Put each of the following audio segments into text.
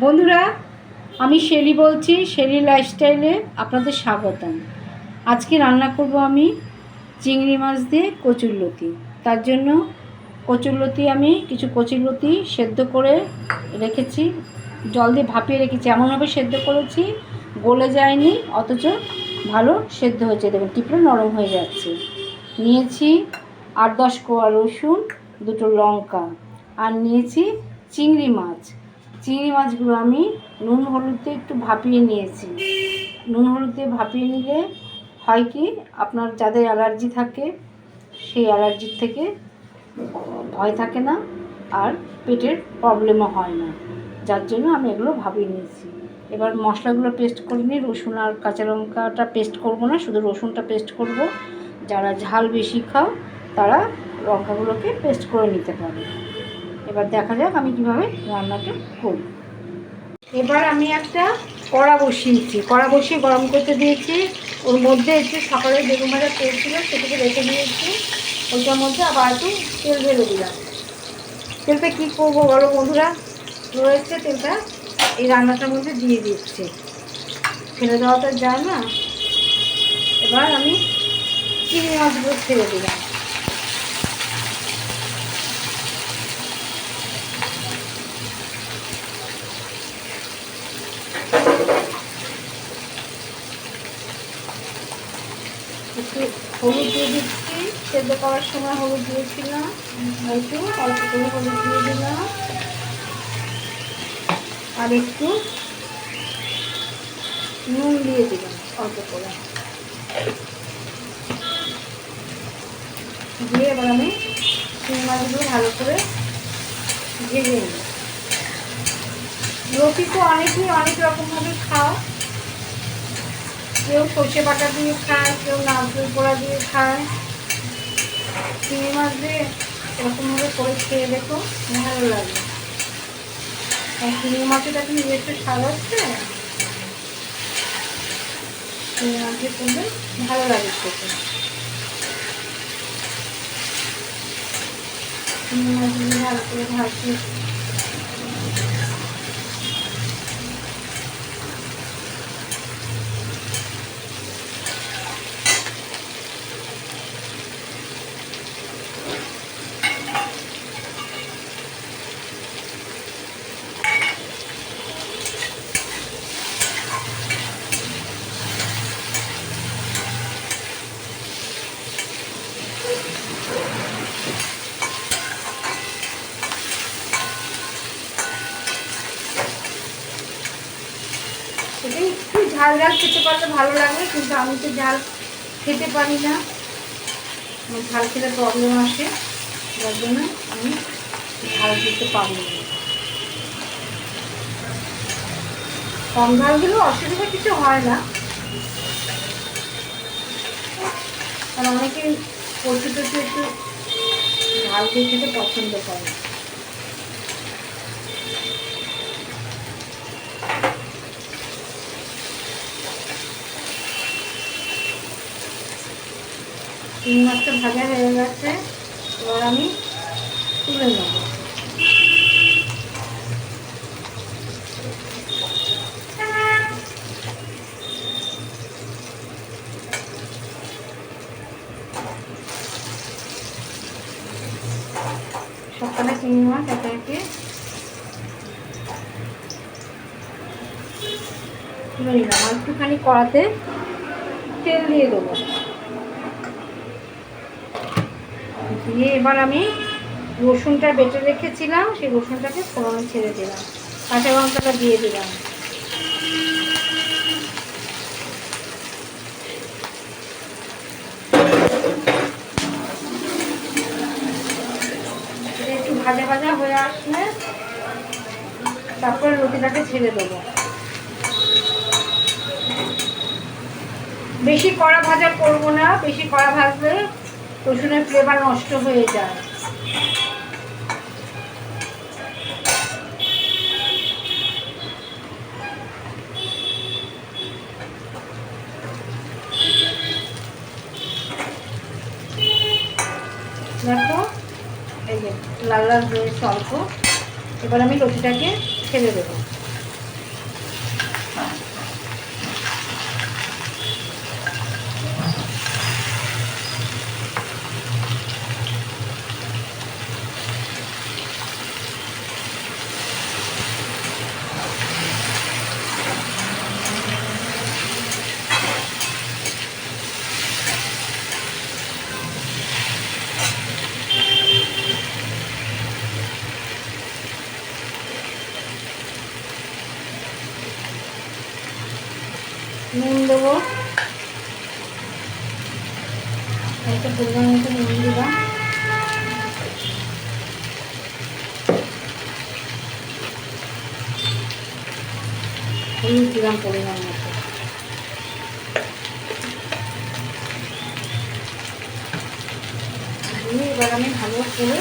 বন্ধুরা, আমি শেলি বলছি, শেলি লাইফস্টাইলে আপনাদের স্বাগতম। আজকে রান্না করব আমি চিংড়ি মাছ দিয়ে কচুরলতি তার জন্য কচুরলতি আমি কিছু কচুরলতি সেদ্ধ করে রেখেছি, জল দিয়ে ভাপিয়ে রেখেছি। এমনভাবে সেদ্ধ করেছি, গলে যায়নি, অথচ ভালো সেদ্ধ হয়েছে। দেখুন টিপলে নরম হয়ে যাচ্ছে। নিয়েছি আট দশ কোয়া রসুন, দুটো লঙ্কা, আর নিয়েছি চিংড়ি মাছ। চিংড়ি মাছগুলো আমি নুন হলুদে একটু ভাপিয়ে নিয়েছি। নুন হলুদ ভাপিয়ে নিলে হয় কি, আপনার যাদের অ্যালার্জি থাকে, সেই অ্যালার্জির থেকে ভয় থাকে না আর পেটের প্রবলেমও হয় না। যার জন্য আমি এগুলো ভাপিয়ে নিয়েছি। এবার মশলাগুলো পেস্ট করে নিই, রসুন আর কাঁচা লঙ্কাটা পেস্ট করব না, শুধু রসুনটা পেস্ট করব। যারা ঝাল বেশি খাও, তারা লঙ্কাগুলোকে পেস্ট করে নিতে পারে। এবার দেখা যাক আমি কীভাবে রান্নাটা করি। এবার আমি একটা কড়া বসিয়েছি। কড়া বসিয়ে গরম করতে দিয়েছি। ওর মধ্যে একটু সকালে বেগুন ভাজা তেল ছিল সেটাকে রেখে দিয়েছি। ওইটার মধ্যে আবার একটু তেল ঢেলে দিলাম। তেলটা কী করব বলো বন্ধুরা? রয়েছে তেলটা। এই রান্নাটার মধ্যে দিয়ে দিচ্ছে। ফেলে দেওয়া তো যায় না। এবার আমি চিংড়ি মাছগুলো ছেড়ে দিলাম। একটু হলুদ দিয়ে দিচ্ছি। সেদ্ধ করার সময় হলুদ দিয়েছিলাম। একটু অল্প করে হলুদ দিয়ে দিলাম। আর একটু নুন দিয়ে দিলাম অল্প করে। দিয়ে এবার আমি চিংড়ি মাছগুলো ভালো করে ভেজে নিই রুটি তো অনেকেই অনেক রকমভাবে খাও। কেউ সর্ষে বাটা দিয়ে খায়, কেউ নারকেল পোড়া দিয়ে খায়। চিংড়ি মাছ দিয়ে এরকমভাবে করে খেয়ে দেখো, ভালো লাগে। আর চিংড়ি মাছের এখন নিজস্ব স্বাদ আছে চিংড়ি মাছ দিয়ে ভালো লাগে খেতে। চিংড়ি মাছগুলো ভালো করে ভাজি এটা একটু ঝাল ঝাল খেতে পারলে ভালো লাগে, কিন্তু আমি তো ঝাল খেতে পারি না। ঝাল খেতে প্রবলেম আসে, যার জন্য আমি ঝাল দিতে পারি না। কম ঝাল দিলেও অসুবিধা কিছু হয় না। কারণ অনেকে কচু টচু একটু ঝাল দিয়ে খেতে পছন্দ করে। তিন মাছটা ভাজা হয়ে গেছে, এবার আমি তুলে নেব। সবকটা চিংড়ি মাছ একে একে তুলে নিলাম। আর একটুখানি কড়াতে তেল দিয়ে দেবো। দিয়ে এবার আমি রসুনটা বেটে রেখেছিলাম, সেই রসুনটাকে ফোড়নে ছেড়ে দিলাম, কাঁচা লঙ্কাটা দিয়ে দিলাম। একটু ভাজা ভাজা হয়ে আসলে তারপরে রুটিটাকে ছেড়ে দেবো। বেশি কড়া ভাজা করব না, বেশি কড়া ভাজলে রসুনের ফ্লেভার নষ্ট হয়ে যায়। দেখো, এই যে লাল লাল হয়েছে অল্প। এবার আমি লতিটাকে ছেড়ে দেবো নুন দেবো। একটা পরিমাণ মতো নুন দিলাম। হলুদ পরিমাণ মতো। এবার আমি ভালো করে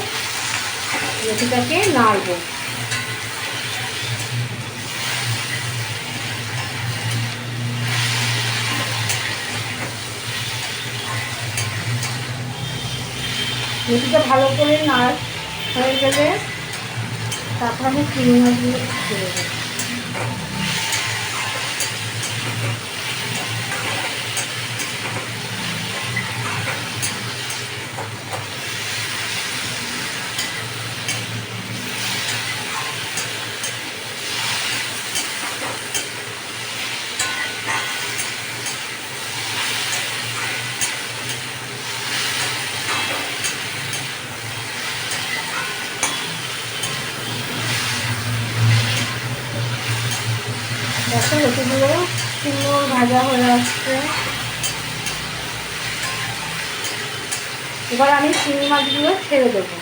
রুটিটাকে নাড়বো। রুটিটা ভালো করে নাড় হয়ে গেলে তারপর আমি চিনি মাছগুলো ছেড়ে দেবো। রুটিগুলো সুন্দর ভাজা হয়ে আসছে। এবার আমি চিংড়ি মাছগুলো ছেড়ে দেবো।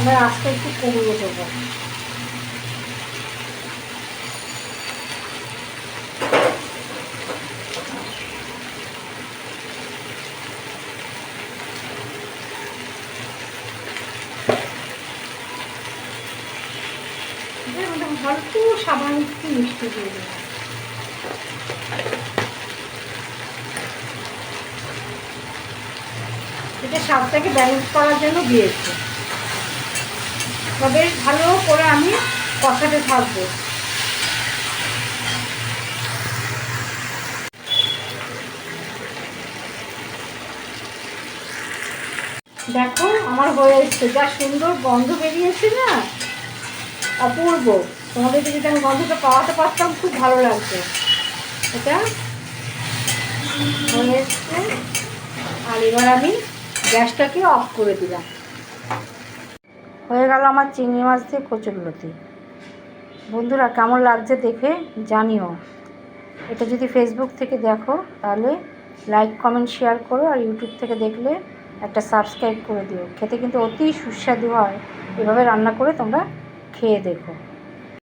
এবার আস্তে একটু কমিয়ে দেবো। অল্প সাবান মিষ্টি দিয়ে এটা স্বাদটাকে ব্যালেন্স করার জন্য দিয়েছি। বা বেশ ভালো করে আমি কষাতে থাকব। দেখো, আমার হয়ে এসছে। যা সুন্দর গন্ধ বেরিয়েছে না? অপূর্ব। তোমাদেরকে যদি আমি গন্ধটা পাওয়াতে পারতাম, খুব ভালো লাগতো। এটা আর এবার আমি গ্যাসটাকে অফ করে দিলাম। হয়ে গেল আমার চিংড়ি মাছ দিয়ে কচুরলতি। বন্ধুরা, কেমন লাগছে দেখে জানিও। এটা যদি ফেসবুক থেকে দেখো, তাহলে লাইক কমেন্ট শেয়ার করো আর ইউটিউব থেকে দেখলে একটা সাবস্ক্রাইব করে দিও। খেতে কিন্তু অতি সুস্বাদু হয়। এভাবে রান্না করে তোমরা খেয়ে দেখো